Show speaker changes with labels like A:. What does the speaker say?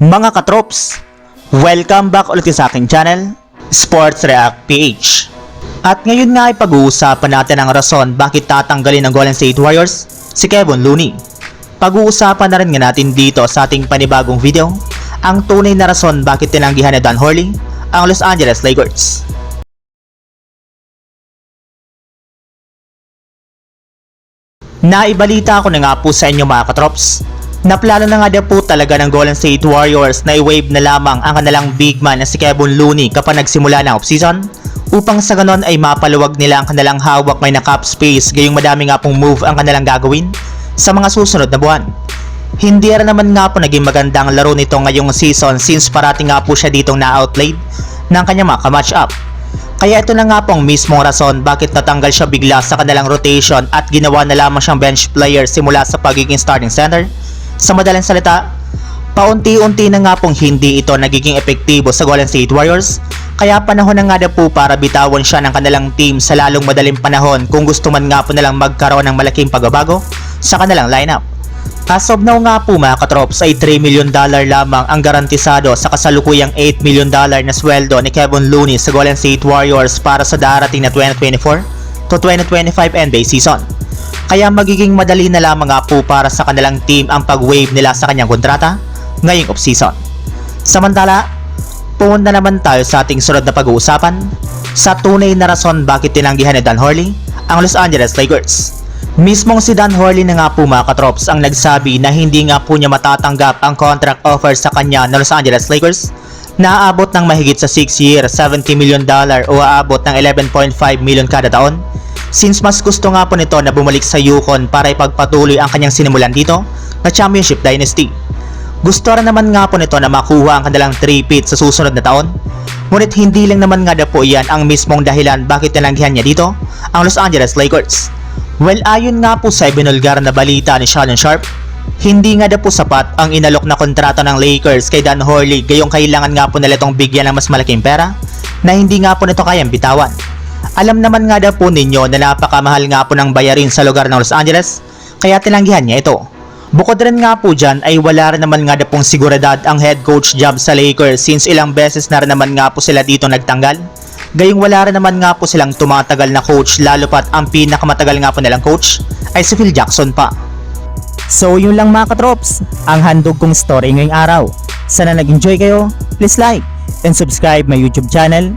A: Mga katrops, welcome back ulit sa aking channel, Sports React PH. At ngayon nga ay pag-uusapan natin ang rason bakit tatanggalin ng Golden State Warriors si Kevin Looney. Pag-uusapan na rin nga natin dito sa ating panibagong video ang tunay na rason bakit tinanggihan ni Don Horley ang Los Angeles Lakers. Naibalita ko na nga po sa inyo mga katrops Naplano na nga daw po talaga ng Golden State Warriors na i-wave na lamang ang kanilang big man na si Kevin Looney kapag nagsimula ng offseason upang sa ganon ay mapaluwag nila ang kanilang hawak may na cap space gayong madami nga pong move ang kanilang gagawin sa mga susunod na buwan. Hindi rin naman nga po naging magandang laro nito ngayong season since parating nga po siya ditong na-outplayed ng kanyang mga match up. Kaya ito na nga po ang mismong rason bakit natanggal siya bigla sa kanilang rotation at ginawa na lamang siyang bench player simula sa pagiging starting center sa madaling salita, paunti-unti na nga pong hindi ito nagiging epektibo sa Golden State Warriors, kaya panahon na nga na po para bitawan siya ng kanilang team sa lalong madaling panahon kung gusto man nga po nilang magkaroon ng malaking pagbabago sa kanilang lineup. As of now nga po mga katrops ay 3 million dollar lamang ang garantisado sa kasalukuyang 8 million dollar na sweldo ni Kevin Looney sa Golden State Warriors para sa darating na 2024 to 2025 NBA season. Kaya magiging madali na lamang nga po para sa kanilang team ang pag-waive nila sa kanyang kontrata ngayong off-season. Samantala, pumunta naman tayo sa ating sunod na pag-uusapan sa tunay na rason bakit tinanggihan ni Dan Horley ang Los Angeles Lakers. Mismong si Dan Horley na nga po mga ang nagsabi na hindi nga po niya matatanggap ang contract offer sa kanya ng Los Angeles Lakers na aabot ng mahigit sa 6 year 70 million dollar o aabot ng 11.5 million kada taon since mas gusto nga po nito na bumalik sa Yukon para ipagpatuloy ang kanyang sinimulan dito na Championship Dynasty. Gusto rin naman nga po nito na makuha ang kanilang 3-peat sa susunod na taon. Ngunit hindi lang naman nga na po iyan ang mismong dahilan bakit tinanggihan niya dito ang Los Angeles Lakers. Well, ayon nga po sa ibinulgar na balita ni Shannon Sharp, hindi nga daw po sapat ang inalok na kontrata ng Lakers kay Dan Horley gayong kailangan nga po nila itong bigyan ng mas malaking pera na hindi nga po nito kayang bitawan. Alam naman nga daw po ninyo na napakamahal nga po ng bayarin sa lugar ng Los Angeles, kaya tinanggihan niya ito. Bukod rin nga po dyan ay wala rin naman nga daw pong siguridad ang head coach job sa Lakers since ilang beses na rin naman nga po sila dito nagtanggal. Gayong wala rin naman nga po silang tumatagal na coach lalo pat ang pinakamatagal nga po nilang coach ay si Phil Jackson pa.
B: So yun lang mga katrops, ang handog kong story ngayong araw. Sana nag-enjoy kayo, please like and subscribe my YouTube channel,